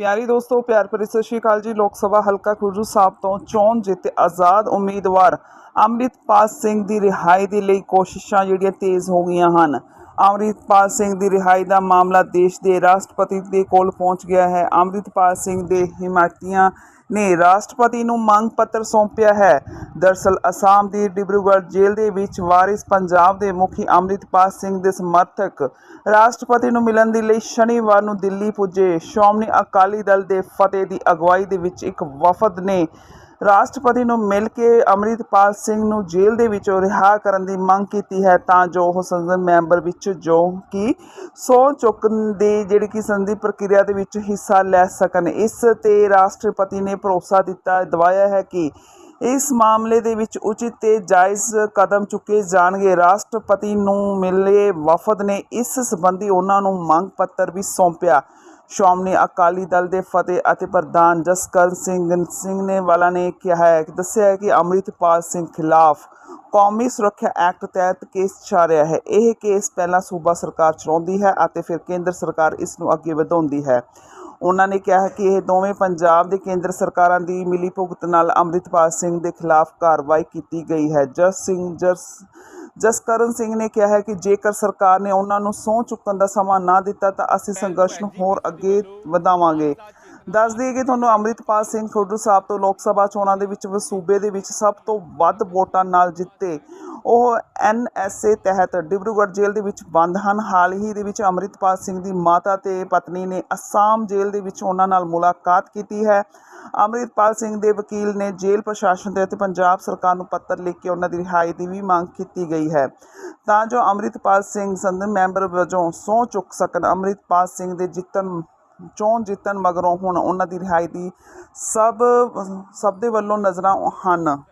ਪਿਆਰੀ ਦੋਸਤੋ, ਪਿਆਰ ਭਰੀ ਸਤਿ ਸ਼੍ਰੀ ਅਕਾਲ ਜੀ। ਲੋਕ ਸਭਾ ਹਲਕਾ ਖੁਰਜੂ ਸਾਹਿਬ ਤੋਂ ਚੋਣ ਜਿੱਤੇ ਆਜ਼ਾਦ ਉਮੀਦਵਾਰ ਅੰਮ੍ਰਿਤਪਾਲ ਸਿੰਘ ਦੀ ਰਿਹਾਈ ਦੇ ਲਈ ਕੋਸ਼ਿਸ਼ਾਂ ਜਿਹੜੀਆਂ ਤੇਜ਼ ਹੋ ਗਈਆਂ ਹਨ। ਅੰਮ੍ਰਿਤਪਾਲ ਸਿੰਘ ਦੀ ਰਿਹਾਈ ਦਾ ਮਾਮਲਾ ਦੇਸ਼ ਦੇ ਰਾਸ਼ਟਰਪਤੀ ਦੇ ਕੋਲ ਪਹੁੰਚ ਗਿਆ ਹੈ। ਅੰਮ੍ਰਿਤਪਾਲ ਸਿੰਘ ਦੇ ਹਿਮਾਇਤੀਆਂ ਨੇ ਰਾਸ਼ਟਰਪਤੀ ਨੂੰ ਮੰਗ ਪੱਤਰ ਸੌਂਪਿਆ ਹੈ। ਦਰਸਲ, ਅਸਾਮ ਦੀ ਡਿਬਰੂਗੜ੍ਹ ਜੇਲ੍ਹ ਦੇ ਵਿੱਚ ਵਾਰਿਸ ਪੰਜਾਬ ਦੇ ਮੁਖੀ ਅੰਮ੍ਰਿਤਪਾਲ ਸਿੰਘ ਦੇ ਸਮਰਥਕ ਰਾਸ਼ਟਰਪਤੀ ਨੂੰ ਮਿਲਣ ਦੇ ਲਈ ਸ਼ਨੀਵਾਰ ਨੂੰ ਦਿੱਲੀ ਪੁੱਜੇ। ਸ਼੍ਰੋਮਣੀ ਅਕਾਲੀ ਦਲ ਦੇ ਫਤਿਹ ਦੀ ਅਗਵਾਈ ਦੇ ਵਿੱਚ ਇੱਕ ਵਫਦ ਨੇ ਰਾਸ਼ਟਰਪਤੀ ਨੂੰ ਮਿਲ ਕੇ ਅੰਮ੍ਰਿਤਪਾਲ ਸਿੰਘ ਨੂੰ ਜੇਲ੍ਹ ਦੇ ਵਿੱਚੋਂ ਰਿਹਾ ਕਰਨ ਦੀ ਮੰਗ ਕੀਤੀ ਹੈ, ਤਾਂ ਜੋ ਉਹ ਸੰਸਦ ਮੈਂਬਰ ਵਿੱਚ ਜੋ ਕਿ ਸਹੁੰ ਚੁੱਕਣ ਦੀ ਜਿਹੜੀ ਕਿ ਸੰਧੀ ਪ੍ਰਕਿਰਿਆ ਦੇ ਵਿੱਚ ਹਿੱਸਾ ਲੈ ਸਕਣ। ਇਸ ਤੇ ਰਾਸ਼ਟਰਪਤੀ ਨੇ ਭਰੋਸਾ ਦਿੱਤਾ, ਦਵਾਇਆ ਹੈ ਕਿ ਇਸ ਮਾਮਲੇ ਦੇ ਵਿੱਚ ਉਚਿਤ ਤੇ ਜਾਇਜ਼ ਕਦਮ ਚੁੱਕੇ ਜਾਣਗੇ। ਰਾਸ਼ਟਰਪਤੀ ਨੂੰ ਮਿਲੇ ਵਫਦ ਨੇ ਇਸ ਸੰਬੰਧੀ ਉਹਨਾਂ ਨੂੰ ਮੰਗ ਪੱਤਰ ਵੀ ਸੌਂਪਿਆ। ਸ਼੍ਰੋਮਣੀ ਅਕਾਲੀ ਦਲ ਦੇ ਫਤਿਹ ਅਤੇ ਪ੍ਰਧਾਨ ਜਸਕਰਨ ਸਿੰਘ ਸਿੰਘ ਨੇ ਵਾਲਾ ਨੇ ਕਿਹਾ ਹੈ ਕਿ ਦੱਸਿਆ ਹੈ ਕਿ ਅੰਮ੍ਰਿਤਪਾਲ ਸਿੰਘ ਖਿਲਾਫ ਕੌਮੀ ਸੁਰੱਖਿਆ ਐਕਟ ਤਹਿਤ ਕੇਸ ਚੱਲ ਰਿਹਾ ਹੈ। ਇਹ ਕੇਸ ਪਹਿਲਾਂ ਸੂਬਾ ਸਰਕਾਰ ਚਲਾਉਂਦੀ ਹੈ ਅਤੇ ਫਿਰ ਕੇਂਦਰ ਸਰਕਾਰ ਇਸ ਨੂੰ ਅੱਗੇ ਵਧਾਉਂਦੀ ਹੈ। ਉਹਨਾਂ ਨੇ ਕਿਹਾ ਕਿ ਇਹ ਦੋਵੇਂ ਪੰਜਾਬ ਦੇ ਕੇਂਦਰ ਸਰਕਾਰਾਂ ਦੀ ਮਿਲੀ ਭੁਗਤ ਨਾਲ ਅੰਮ੍ਰਿਤਪਾਲ ਸਿੰਘ ਦੇ ਖਿਲਾਫ ਕਾਰਵਾਈ ਕੀਤੀ ਗਈ ਹੈ। ਜਸ ਸਿੰਘ ਜਸ ਜਸਕਰਨ ਸਿੰਘ ਨੇ ਕਿਹਾ ਹੈ ਕਿ ਜੇਕਰ ਸਰਕਾਰ ਨੇ ਉਹਨਾਂ ਨੂੰ ਸਹੁੰ ਚੁੱਕਣ ਦਾ ਸਮਾਂ ਨਾ ਦਿੱਤਾ ਤਾਂ ਅਸੀਂ ਸੰਘਰਸ਼ ਨੂੰ ਹੋਰ ਅੱਗੇ ਵਧਾਵਾਂਗੇ। ਦੱਸ ਦਈਏ ਕਿ ਤੁਹਾਨੂੰ ਅੰਮ੍ਰਿਤਪਾਲ ਸਿੰਘ ਖੁਰਦ ਸਾਹਿਬ ਤੋਂ ਲੋਕ ਸਭਾ ਚੋਣਾਂ ਦੇ ਵਿੱਚ ਸੂਬੇ ਦੇ ਵਿੱਚ ਸਭ ਤੋਂ ਵੱਧ ਵੋਟਾਂ ਨਾਲ ਜਿੱਤੇ, ਉਹ ਐਨਐਸਏ ਤਹਿਤ ਡਿਬਰੂਗੜ੍ਹ ਜੇਲ੍ਹ ਦੇ ਵਿੱਚ ਬੰਦ ਹਨ। ਹਾਲ ਹੀ ਦੇ ਵਿੱਚ ਅੰਮ੍ਰਿਤਪਾਲ ਸਿੰਘ ਦੀ ਮਾਤਾ ਤੇ ਪਤਨੀ ਨੇ ਅਸਾਮ ਜੇਲ੍ਹ ਦੇ ਵਿੱਚ ਉਹਨਾਂ ਨਾਲ ਮੁਲਾਕਾਤ ਕੀਤੀ ਹੈ। ਅੰਮ੍ਰਿਤਪਾਲ ਸਿੰਘ ਦੇ ਵਕੀਲ ਨੇ ਜੇਲ੍ਹ ਪ੍ਰਸ਼ਾਸਨ ਦੇ ਅਤੇ ਪੰਜਾਬ ਸਰਕਾਰ ਨੂੰ ਪੱਤਰ ਲਿਖ ਕੇ ਉਹਨਾਂ ਦੀ ਰਿਹਾਈ ਦੀ ਵੀ ਮੰਗ ਕੀਤੀ ਗਈ ਹੈ। ਤਾਂ ਜੋ ਅੰਮ੍ਰਿਤਪਾਲ ਸਿੰਘ ਸੰਸਦ ਮੈਂਬਰ ਵਜੋਂ ਸਹੁੰ ਚੁੱਕ ਸਕਣ, ਅੰਮ੍ਰਿਤਪਾਲ ਸਿੰਘ ਦੇ ਜਿੱਤਣ ਚੋਣ ਜਿੱਤਣ ਮਗਰੋਂ ਹੁਣ ਉਹਨਾਂ ਦੀ ਰਿਹਾਈ ਦੀ ਸਭ ਸਭ ਦੇ ਵੱਲੋਂ ਨਜ਼ਰਾਂ ਹਨ।